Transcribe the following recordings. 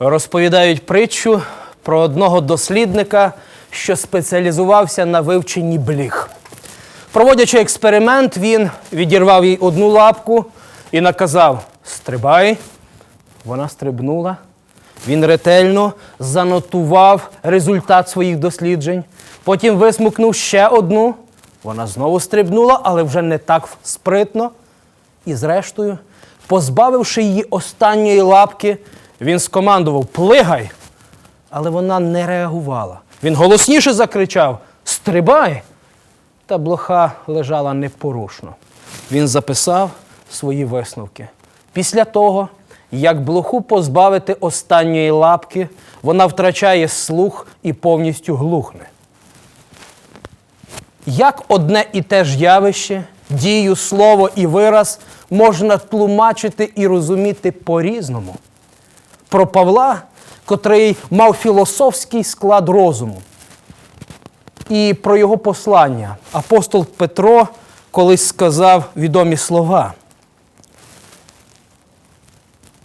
Розповідають притчу про одного дослідника, що спеціалізувався на вивченні бліг. Проводячи експеримент, він відірвав їй одну лапку і наказав: Стрибай. Вона стрибнула. Він ретельно занотував результат своїх досліджень. Потім висмукнув ще одну. Вона знову стрибнула, але вже не так спритно. І зрештою, позбавивши її останньої лапки, він скомандував Плигай. Але вона не реагувала. Він голосніше закричав Стрибай! Та блоха лежала непорушно. Він записав свої висновки. Після того, як блоху позбавити останньої лапки, вона втрачає слух і повністю глухне. Як одне і те ж явище, дію, слово і вираз можна тлумачити і розуміти по-різному. Про Павла, котрий мав філософський склад розуму, і про його послання апостол Петро колись сказав відомі слова.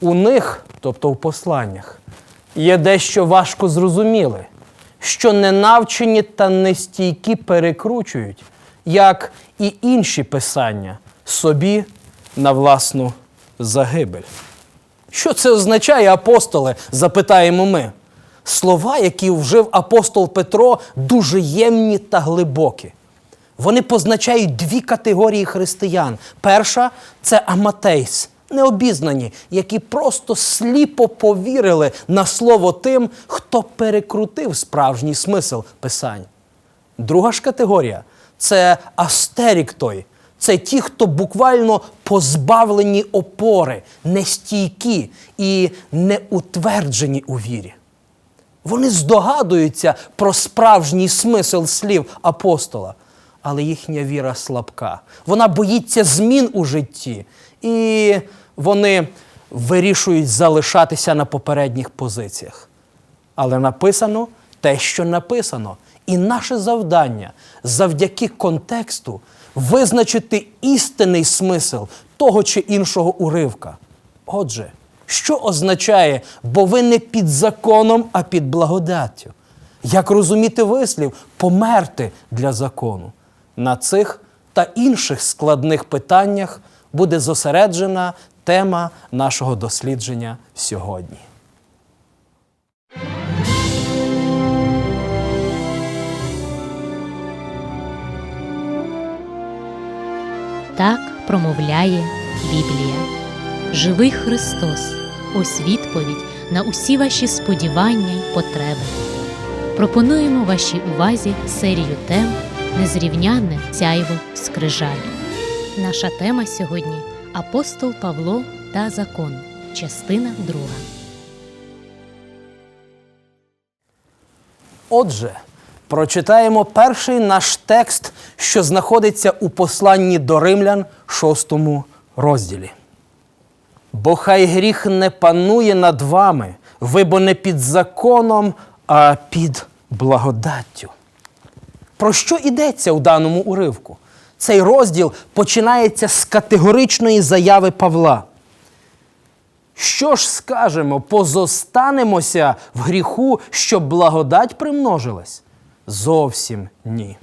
У них, тобто в посланнях, є дещо важко зрозуміле, що ненавчені та нестійкі перекручують, як і інші писання, собі на власну загибель. Що це означає, апостоле? запитаємо ми. Слова, які вжив апостол Петро, дуже ємні та глибокі. Вони позначають дві категорії християн. Перша це аматейс, необізнані, які просто сліпо повірили на слово тим, хто перекрутив справжній смисл писань. Друга ж категорія це астеріктой. Це ті, хто буквально позбавлені опори, нестійкі і неутверджені у вірі. Вони здогадуються про справжній смисл слів апостола, але їхня віра слабка. Вона боїться змін у житті, і вони вирішують залишатися на попередніх позиціях. Але написано те, що написано. І наше завдання завдяки контексту визначити істинний смисл того чи іншого уривка. Отже, що означає, бо ви не під законом, а під благодаттю? Як розуміти вислів померти для закону? На цих та інших складних питаннях буде зосереджена тема нашого дослідження сьогодні. Так промовляє Біблія. Живий Христос, ось відповідь на усі ваші сподівання й потреби. Пропонуємо вашій увазі серію тем Незрівнянне цяйво скрижаль. Наша тема сьогодні Апостол Павло та закон. Частина друга. Отже, прочитаємо перший наш текст, що знаходиться у посланні до римлян, шостому розділі. Бо хай гріх не панує над вами, ви бо не під законом, а під благодаттю. Про що йдеться у даному уривку? Цей розділ починається з категоричної заяви Павла. Що ж скажемо, позостанемося в гріху, щоб благодать примножилась? Зовсім ні.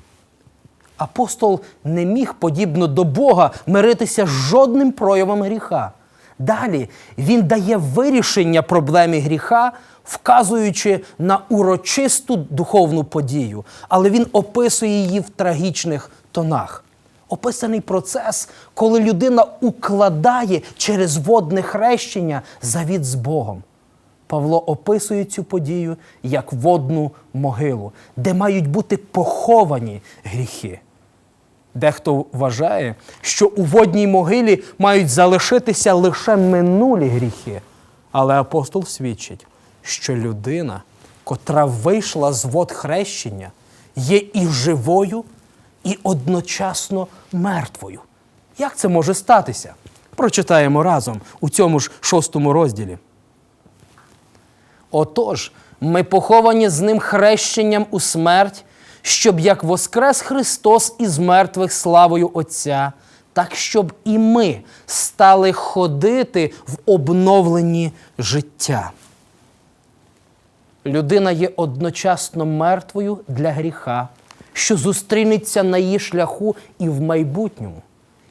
Апостол не міг, подібно до Бога, миритися з жодним проявом гріха. Далі він дає вирішення проблеми гріха, вказуючи на урочисту духовну подію, але він описує її в трагічних тонах. Описаний процес, коли людина укладає через водне хрещення завіт з Богом. Павло описує цю подію як водну могилу, де мають бути поховані гріхи. Дехто вважає, що у водній могилі мають залишитися лише минулі гріхи. Але апостол свідчить, що людина, котра вийшла з вод хрещення, є і живою, і одночасно мертвою. Як це може статися? Прочитаємо разом у цьому ж шостому розділі. Отож, ми поховані з ним хрещенням у смерть, щоб як воскрес Христос із мертвих славою Отця, так щоб і ми стали ходити в обновленні життя. людина є одночасно мертвою для гріха, що зустрінеться на її шляху і в майбутньому.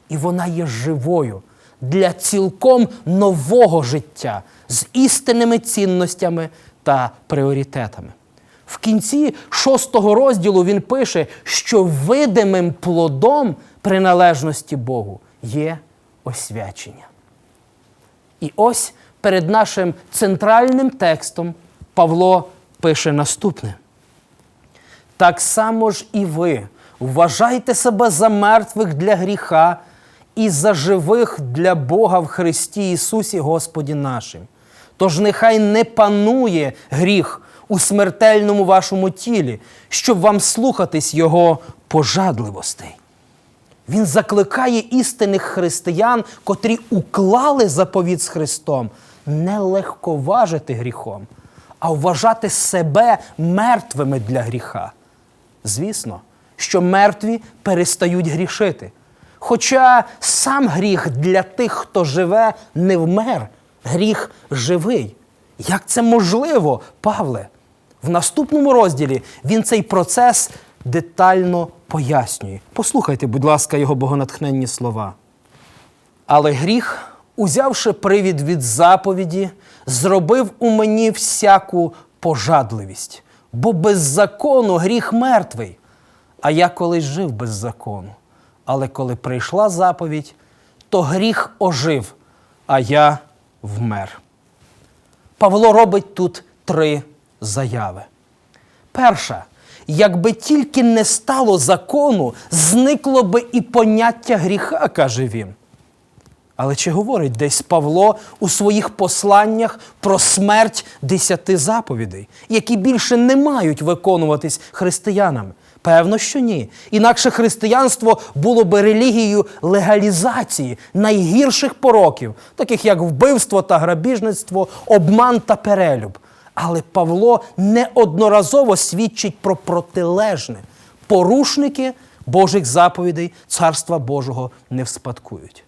І вона є живою для цілком нового життя з істинними цінностями та пріоритетами. В кінці шостого розділу він пише, що видимим плодом приналежності Богу є освячення. І ось перед нашим центральним текстом Павло пише наступне. Так само ж і ви вважайте себе за мертвих для гріха і за живих для Бога в Христі Ісусі Господі нашим. Тож нехай не панує гріх у смертельному вашому тілі, щоб вам слухатись Його пожадливостей. Він закликає істинних християн, котрі уклали заповіт з Христом, не легковажити гріхом, а вважати себе мертвими для гріха. Звісно, що мертві перестають грішити. Хоча сам гріх для тих, хто живе, не вмер, гріх живий. Як це можливо, Павле? В наступному розділі він цей процес детально пояснює. Послухайте, будь ласка, його богонатхненні слова. Але гріх, узявши привід від заповіді, зробив у мені всяку пожадливість, бо без закону гріх мертвий. А я колись жив без закону. Але коли прийшла заповідь, то гріх ожив, а я вмер. Павло робить тут три заяви. Перша, якби тільки не стало закону, зникло би і поняття гріха, каже він. Але чи говорить десь Павло у своїх посланнях про смерть десяти заповідей, які більше не мають виконуватись християнами? Певно, що ні. Інакше християнство було би релігією легалізації найгірших пороків, таких як вбивство та грабіжництво, обман та перелюб. Але Павло неодноразово свідчить про протилежне. Порушники Божих заповідей Царства Божого не вспадкують.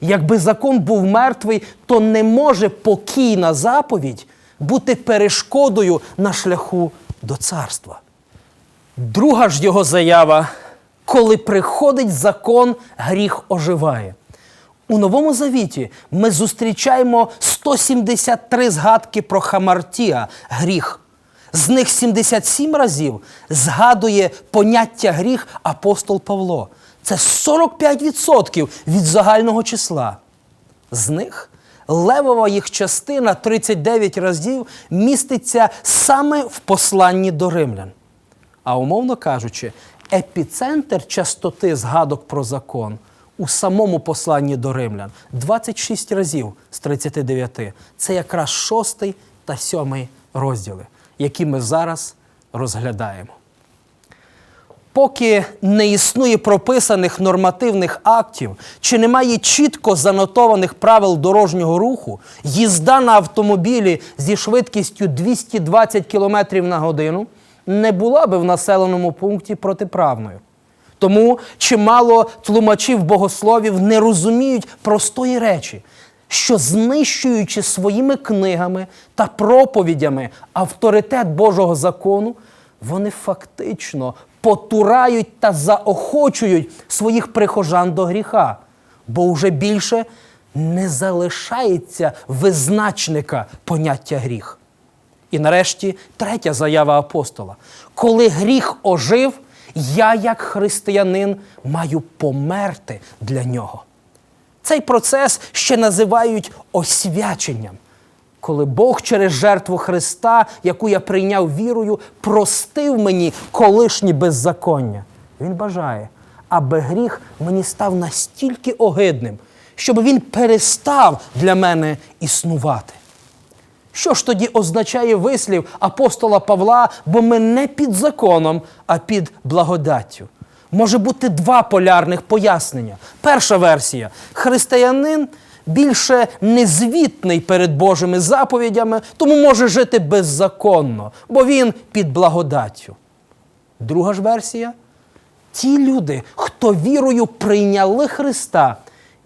Якби закон був мертвий, то не може покійна заповідь бути перешкодою на шляху до царства. Друга ж його заява, коли приходить закон, гріх оживає. У Новому Завіті ми зустрічаємо 173 згадки про Хамартія, гріх. З них 77 разів згадує поняття гріх апостол Павло. Це 45% від загального числа. З них левова їх частина 39 разів міститься саме в посланні до римлян. А умовно кажучи, епіцентр частоти згадок про закон у самому посланні до римлян 26 разів з 39. Це якраз шостий та сьомий розділи, які ми зараз розглядаємо. Поки не існує прописаних нормативних актів чи немає чітко занотованих правил дорожнього руху, їзда на автомобілі зі швидкістю 220 км на годину не була би в населеному пункті протиправною. Тому чимало тлумачів богословів не розуміють простої речі, що знищуючи своїми книгами та проповідями авторитет Божого закону, вони фактично потурають та заохочують своїх прихожан до гріха, бо вже більше не залишається визначника поняття гріх. І нарешті третя заява апостола. Коли гріх ожив, я, як християнин, маю померти для нього. Цей процес ще називають освяченням, коли Бог через жертву Христа, яку я прийняв вірою, простив мені колишні беззаконня. Він бажає, аби гріх мені став настільки огидним, щоб він перестав для мене існувати. Що ж тоді означає вислів апостола Павла, бо ми не під законом, а під благодаттю? Може бути два полярних пояснення. Перша версія: християнин більше незвітний перед Божими заповідями, тому може жити беззаконно, бо він під благодаттю. Друга ж версія ті люди, хто вірою прийняли Христа,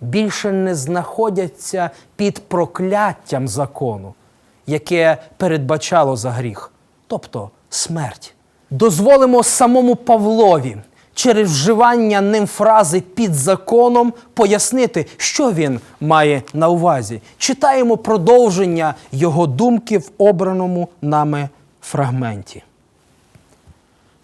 більше не знаходяться під прокляттям закону, яке передбачало за гріх. тобто смерть. Дозволимо самому Павлові через вживання ним фрази під законом пояснити, що він має на увазі. Читаємо продовження його думки в обраному нами фрагменті.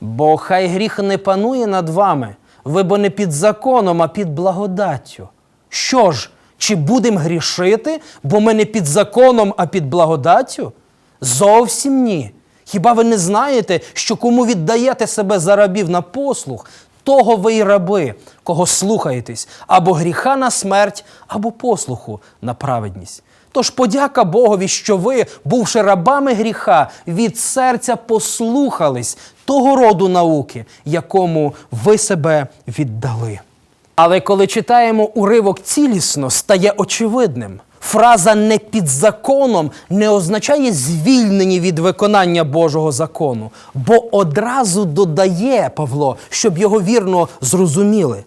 Бо хай гріх не панує над вами, ви бо не під законом, а під благодаттю. Що ж, чи будемо грішити, бо ми не під законом, а під благодаттю? Зовсім ні. Хіба ви не знаєте, що кому віддаєте себе за рабів на послуг, того ви й раби, кого слухаєтесь, або гріха на смерть, або послуху на праведність. Тож подяка Богові, що ви, бувши рабами гріха, від серця послухались того роду науки, якому ви себе віддали. Але коли читаємо уривок цілісно, стає очевидним. Фраза не під законом не означає звільнені від виконання Божого закону, бо одразу додає Павло, щоб його вірно зрозуміли.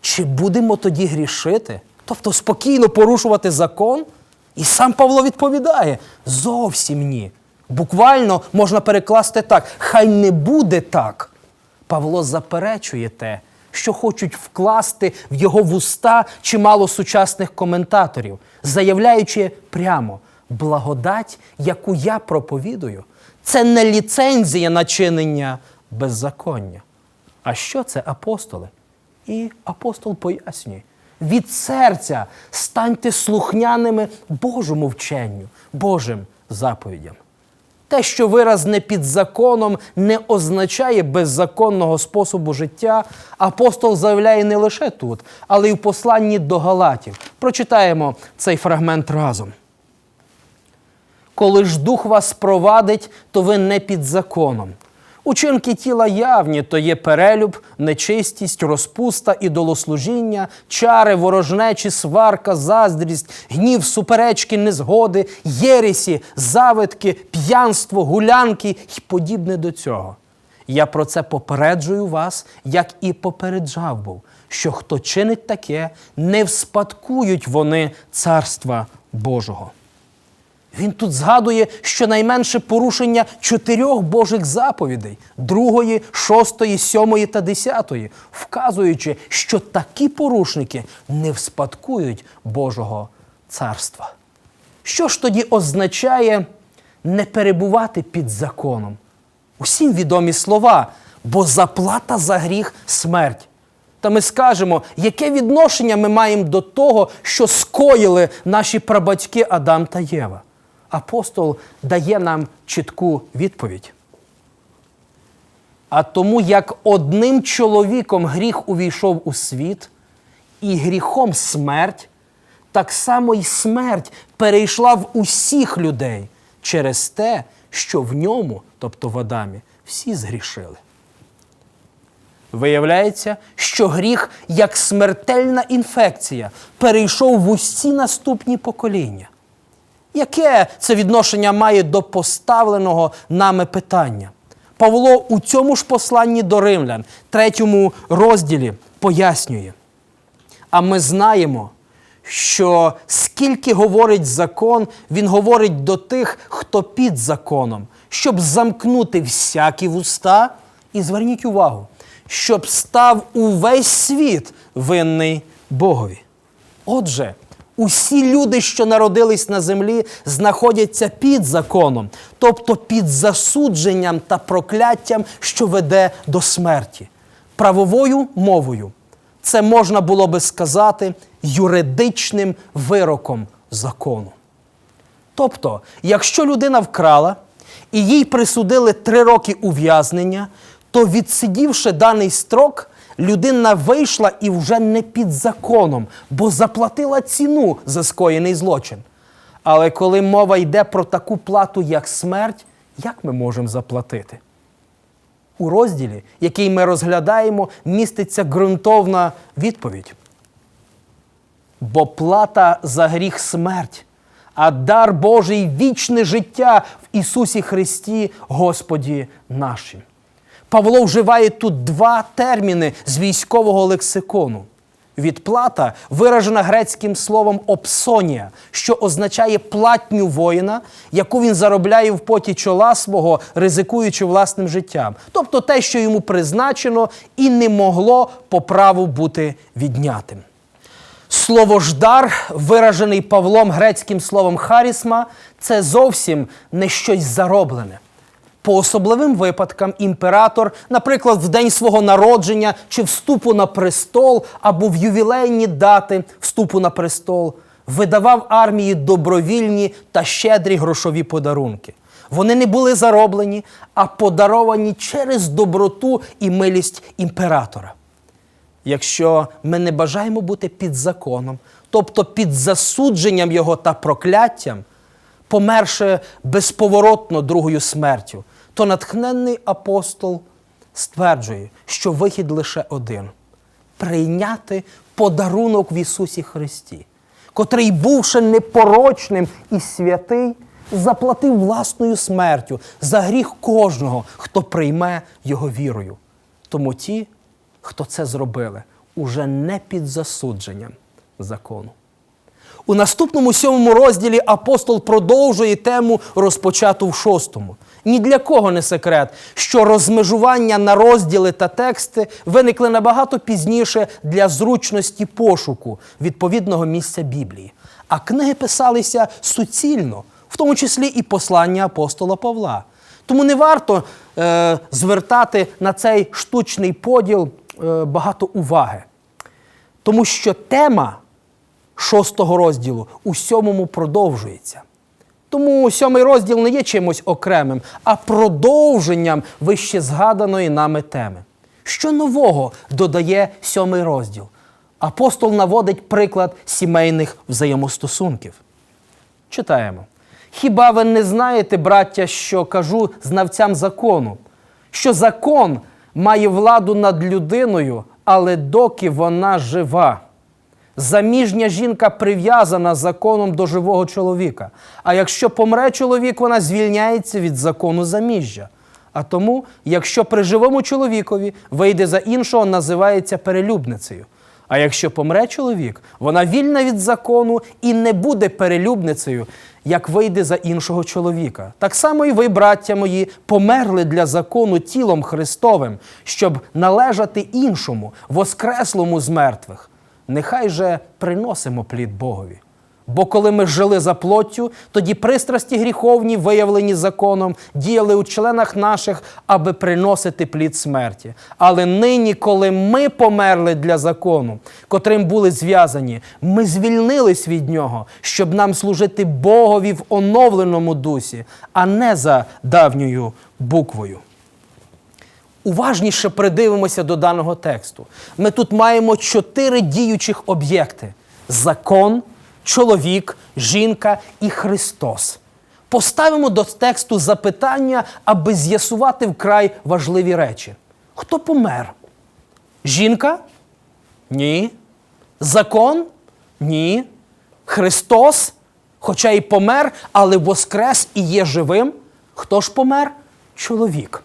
Чи будемо тоді грішити? Тобто спокійно порушувати закон? І сам Павло відповідає: зовсім ні. Буквально можна перекласти так: хай не буде так. Павло заперечує те, що хочуть вкласти в його вуста чимало сучасних коментаторів, заявляючи прямо: благодать, яку я проповідую, це не ліцензія на чинення беззаконня. А що це апостоли? І апостол пояснює: від серця станьте слухняними Божому вченню, Божим заповідям. Те, що вираз не під законом, не означає беззаконного способу життя. Апостол заявляє не лише тут, але й в посланні до Галатів. Прочитаємо цей фрагмент разом. Коли ж дух вас провадить, то ви не під законом. Учинки тіла явні, то є перелюб, нечистість, розпуста, ідолослужіння, чари, ворожнечі, сварка, заздрість, гнів, суперечки, незгоди, єресі, завитки, п'янство, гулянки й подібне до цього. Я про це попереджую вас, як і попереджав був, що хто чинить таке, не вспадкують вони царства Божого. Він тут згадує щонайменше порушення чотирьох Божих заповідей другої, шостої, сьомої та десятої, вказуючи, що такі порушники не вспадкують Божого царства. Що ж тоді означає не перебувати під законом? Усім відомі слова, бо заплата за гріх смерть. Та ми скажемо, яке відношення ми маємо до того, що скоїли наші прабатьки Адам та Єва. Апостол дає нам чітку відповідь. А тому, як одним чоловіком гріх увійшов у світ, і гріхом смерть, так само й смерть перейшла в усіх людей через те, що в ньому, тобто в Адамі, всі згрішили. Виявляється, що гріх, як смертельна інфекція, перейшов в усі наступні покоління. Яке це відношення має до поставленого нами питання? Павло у цьому ж посланні до римлян, третьому розділі, пояснює. А ми знаємо, що скільки говорить закон, він говорить до тих, хто під законом, щоб замкнути всякі вуста, і зверніть увагу, щоб став увесь світ винний Богові. Отже, усі люди, що народились на землі, знаходяться під законом, тобто під засудженням та прокляттям, що веде до смерті. Правовою мовою це можна було би сказати юридичним вироком закону. Тобто, якщо людина вкрала і їй присудили три роки ув'язнення, то відсидівши даний строк, людина вийшла і вже не під законом, бо заплатила ціну за скоєний злочин. Але коли мова йде про таку плату, як смерть, як ми можемо заплатити? У розділі, який ми розглядаємо, міститься ґрунтовна відповідь. Бо плата за гріх смерть, а дар Божий вічне життя в Ісусі Христі, Господі нашим. Павло вживає тут два терміни з військового лексикону. Відплата виражена грецьким словом опсонія, що означає платню воїна, яку він заробляє в поті чола свого, ризикуючи власним життям. Тобто те, що йому призначено і не могло по праву бути віднятим. Слово ждар, виражений Павлом грецьким словом харісма, це зовсім не щось зароблене. По особливим випадкам імператор, наприклад, в день свого народження чи вступу на престол або в ювілейні дати вступу на престол, видавав армії добровільні та щедрі грошові подарунки. Вони не були зароблені, а подаровані через доброту і милість імператора. Якщо ми не бажаємо бути під законом, тобто під засудженням його та прокляттям, померши безповоротно другою смертю, то натхненний апостол стверджує, що вихід лише один прийняти подарунок в Ісусі Христі, котрий, бувши непорочним і святий, заплатив власною смертю за гріх кожного, хто прийме Його вірою. Тому ті, хто це зробили, уже не під засудженням закону. У наступному сьомому розділі апостол продовжує тему, розпочату в шостому. Ні для кого не секрет, що розмежування на розділи та тексти виникли набагато пізніше для зручності пошуку відповідного місця Біблії. А книги писалися суцільно, в тому числі і послання апостола Павла. Тому не варто е, звертати на цей штучний поділ е, багато уваги. Тому що тема шостого розділу у сьомому продовжується. Тому сьомий розділ не є чимось окремим, а продовженням вище згаданої нами теми. Що нового додає сьомий розділ? Апостол наводить приклад сімейних взаємостосунків. Читаємо. Хіба ви не знаєте, браття, що кажу знавцям закону, що закон має владу над людиною, але доки вона жива. Заміжня жінка прив'язана законом до живого чоловіка. А якщо помре чоловік, вона звільняється від закону заміжжя. А тому, якщо при живому чоловікові вийде за іншого, називається перелюбницею. А якщо помре чоловік, вона вільна від закону і не буде перелюбницею, як вийде за іншого чоловіка. Так само і ви, браття мої, померли для закону тілом Христовим, щоб належати іншому, воскреслому з мертвих. Нехай же приносимо плід Богові. Бо коли ми жили за плоттю, тоді пристрасті гріховні, виявлені законом, діяли у членах наших, аби приносити плід смерті. Але нині, коли ми померли для закону, котрим були зв'язані, ми звільнились від нього, щоб нам служити Богові в оновленому дусі, а не за давньою буквою. Уважніше придивимося до даного тексту. Ми тут маємо чотири діючих об'єкти: закон, чоловік, жінка і Христос. Поставимо до тексту запитання, аби з'ясувати вкрай важливі речі. Хто помер? Жінка? Ні. Закон? Ні. Христос? Хоча й помер, але воскрес і є живим. Хто ж помер? Чоловік.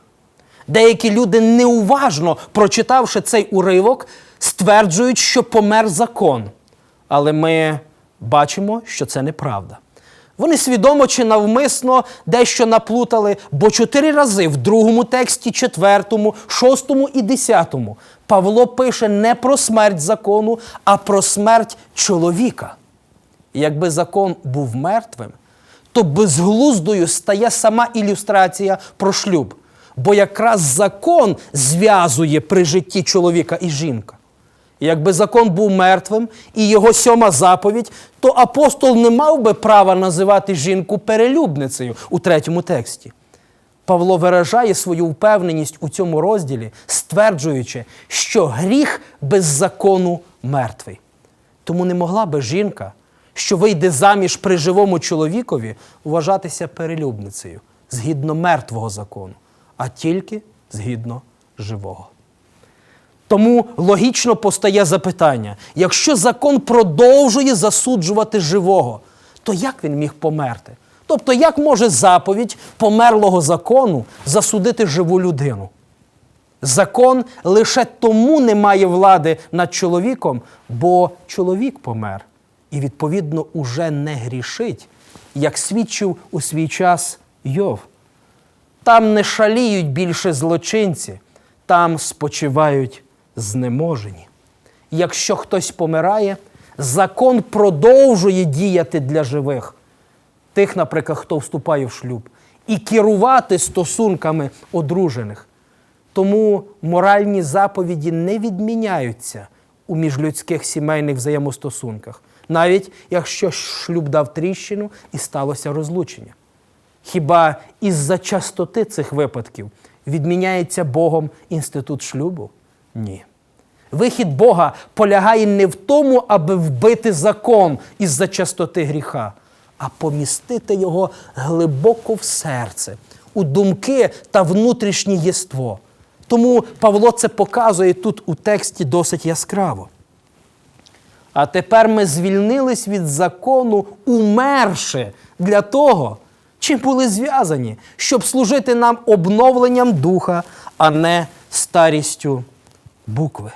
Деякі люди, неуважно прочитавши цей уривок, стверджують, що помер закон. Але ми бачимо, що це неправда. Вони свідомо чи навмисно дещо наплутали, бо чотири рази в другому тексті, четвертому, шостому і десятому Павло пише не про смерть закону, а про смерть чоловіка. Якби закон був мертвим, то безглуздою стає сама ілюстрація про шлюб. Бо якраз закон зв'язує при житті чоловіка і жінка. Якби закон був мертвим і його сьома заповідь, то апостол не мав би права називати жінку перелюбницею у третьому тексті. Павло виражає свою впевненість у цьому розділі, стверджуючи, що гріх без закону мертвий. Тому не могла би жінка, що вийде заміж при живому чоловікові, вважатися перелюбницею згідно мертвого закону, а тільки згідно живого. Тому логічно постає запитання: якщо закон продовжує засуджувати живого, то як він міг померти? Тобто, як може заповідь померлого закону засудити живу людину? Закон лише тому не має влади над чоловіком, бо чоловік помер і, відповідно, уже не грішить, як свідчив у свій час Йов. Там не шаліють більше злочинці, там спочивають знеможені. Якщо хтось помирає, закон продовжує діяти для живих, тих, наприклад, хто вступає в шлюб, і керувати стосунками одружених. Тому моральні заповіді не відміняються у міжлюдських сімейних взаємостосунках, навіть якщо шлюб дав тріщину і сталося розлучення. Хіба із-за частоти цих випадків відміняється Богом інститут шлюбу? Ні. Вихід Бога полягає не в тому, аби вбити закон із-за частоти гріха, а помістити його глибоко в серце, у думки та внутрішнє єство. Тому Павло це показує тут у тексті досить яскраво. А тепер ми звільнились від закону, умерши для того, чим були зв'язані, щоб служити нам обновленням духа, а не старістю букви.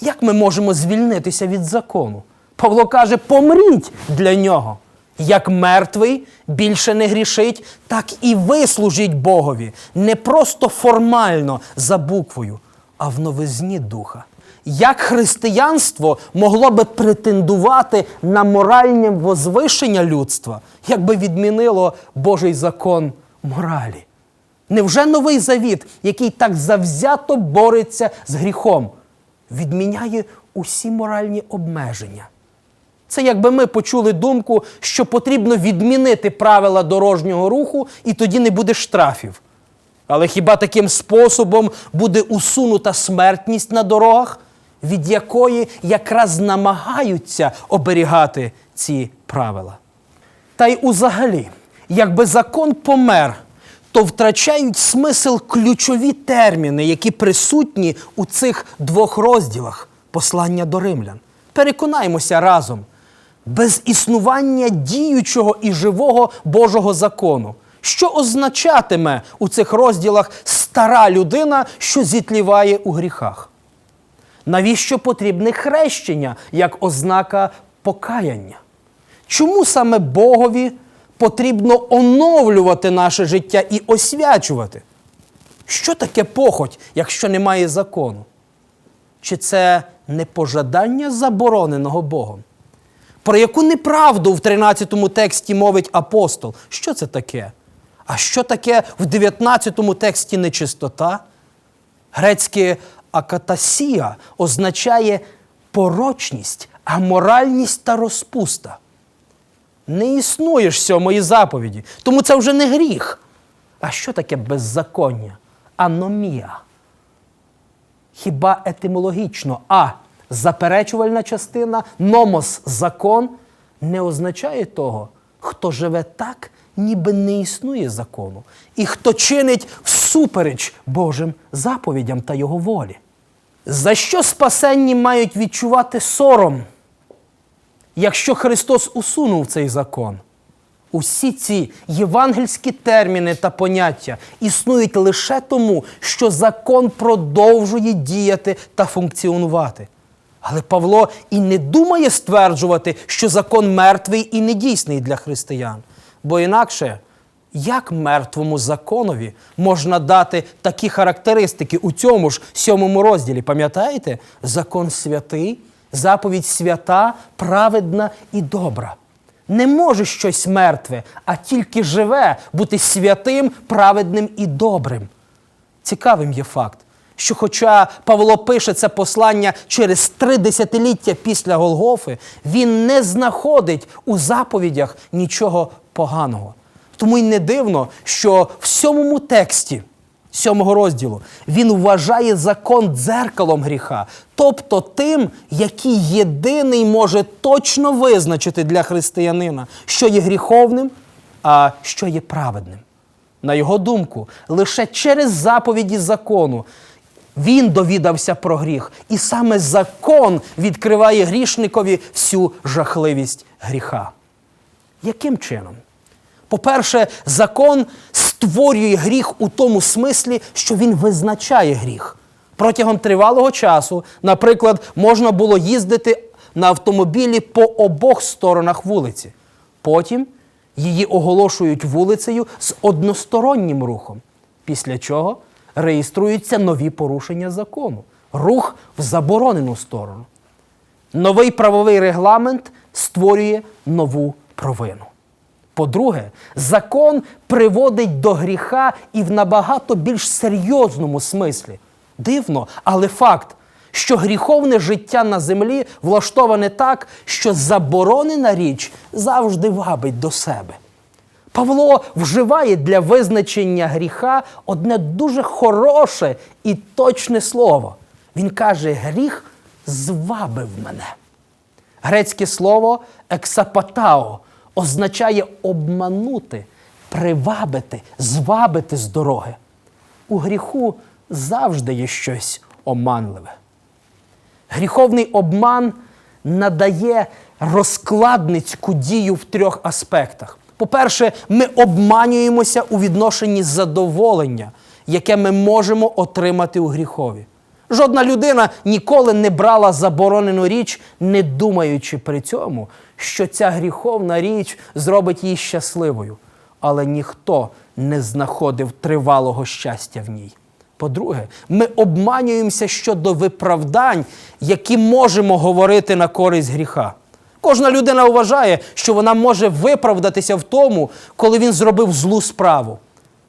Як ми можемо звільнитися від закону? Павло каже: помріть для нього. Як мертвий більше не грішить, так і ви служіть Богові не просто формально за буквою, а в новизні духа. Як християнство могло би претендувати на моральне возвишення людства, якби відмінило Божий закон моралі? Невже новий завіт, який так завзято бореться з гріхом, відміняє усі моральні обмеження? Це якби ми почули думку, що потрібно відмінити правила дорожнього руху, і тоді не буде штрафів. Але хіба таким способом буде усунута смертність на дорогах, від якої якраз намагаються оберігати ці правила? Та й узагалі, якби закон помер, то втрачають смисл ключові терміни, які присутні у цих двох розділах послання до римлян. Переконаємося разом. Без існування діючого і живого Божого закону, що означатиме у цих розділах стара людина, що зітліває у гріхах? Навіщо потрібне хрещення як ознака покаяння? Чому саме Богові потрібно оновлювати наше життя і освячувати? Що таке похоть, якщо немає закону? Чи це не пожадання забороненого Богом? Про яку неправду в 13 тексті мовить апостол? Що це таке? А що таке в 19 тексті нечистота? Грецьке акатасія означає порочність, аморальність та розпуста. Не існуєш сьомої заповіді, тому це вже не гріх. А що таке беззаконня? Аномія. Хіба етимологічно А заперечувальна частина, номос закон не означає того, хто живе так, ніби не існує закону, і хто чинить всупереч Божим заповідям та його волі. За що спасенні мають відчувати сором, якщо Христос усунув цей закон? Усі ці євангельські терміни та поняття існують лише тому, що закон продовжує діяти та функціонувати. Але Павло і не думає стверджувати, що закон мертвий і недійсний для християн. Бо інакше, як мертвому законові можна дати такі характеристики у цьому ж сьомому розділі? Пам'ятаєте? Закон святий, заповідь свята, праведна і добра. Не може щось мертве, а тільки живе бути святим, праведним і добрим. Цікавим є факт, що хоча Павло пише це послання через три десятиліття після Голгофи, він не знаходить у заповідях нічого поганого. Тому й не дивно, що в сьомому тексті сьомого розділу він вважає закон дзеркалом гріха, тобто тим, який єдиний може точно визначити для християнина, що є гріховним, а що є праведним. На його думку, лише через заповіді закону він довідався про гріх, і саме закон відкриває грішникові всю жахливість гріха. Яким чином? По-перше, закон створює гріх у тому смислі, що він визначає гріх. Протягом тривалого часу, наприклад, можна було їздити на автомобілі по обох сторонах вулиці. Потім її оголошують вулицею з одностороннім рухом, після чого реєструються нові порушення закону, рух в заборонену сторону. Новий правовий регламент створює нову провину. По-друге, закон приводить до гріха і в набагато більш серйозному смислі. Дивно, але факт, що гріховне життя на землі влаштоване так, що заборонена річ завжди вабить до себе. Павло вживає для визначення гріха одне дуже хороше і точне слово. Він каже: гріх звабив мене. Грецьке слово ексапатао означає обманути, привабити, звабити з дороги. У гріху завжди є щось оманливе. Гріховний обман надає розкладницьку дію в трьох аспектах. По-перше, ми обманюємося у відношенні задоволення, яке ми можемо отримати у гріхові. Жодна людина ніколи не брала заборонену річ, не думаючи при цьому, що ця гріховна річ зробить її щасливою. Але ніхто не знаходив тривалого щастя в ній. По-друге, ми обманюємося щодо виправдань, які можемо говорити на користь гріха. Кожна людина вважає, що вона може виправдатися в тому, коли він зробив злу справу.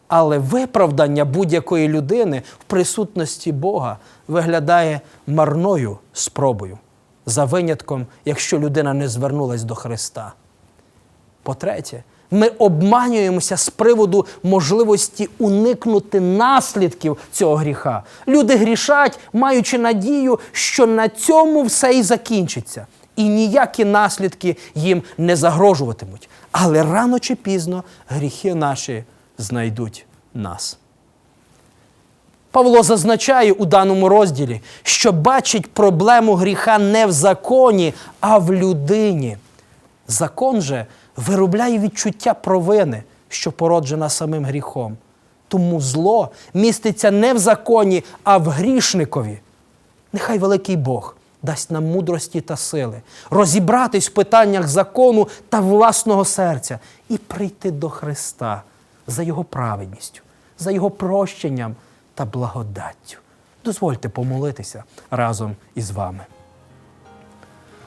Але виправдання будь-якої людини в присутності Бога виглядає марною спробою, за винятком, якщо людина не звернулась до Христа. По-третє, ми обманюємося з приводу можливості уникнути наслідків цього гріха. Люди грішать, маючи надію, що на цьому все і закінчиться, і ніякі наслідки їм не загрожуватимуть. Але рано чи пізно гріхи наші знайдуть нас. Павло зазначає у даному розділі, що бачить проблему гріха не в законі, а в людині. Закон же виробляє відчуття провини, що породжена самим гріхом. Тому зло міститься не в законі, а в грішникові. Нехай великий Бог дасть нам мудрості та сили, розібратись в питаннях закону та власного серця і прийти до Христа за Його праведністю, за Його прощенням та благодаттю. Дозвольте помолитися разом із вами.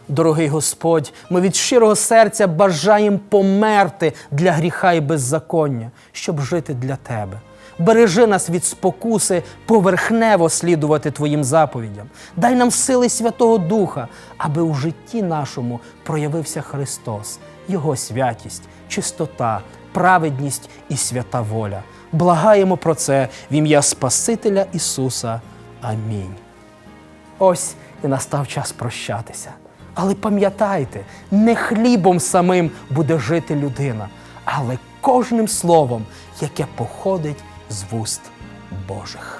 Дорогий Господь, ми від щирого серця бажаємо померти для гріха і беззаконня, щоб жити для Тебе. Бережи нас від спокуси поверхнево слідувати Твоїм заповідям. Дай нам сили Святого Духа, аби у житті нашому проявився Христос, Його святість, чистота, праведність і свята воля. Благаємо про це в ім'я Спасителя Ісуса. Амінь. Ось і настав час прощатися. Але пам'ятайте, не хлібом самим буде жити людина, але кожним словом, яке походить з вуст Божих.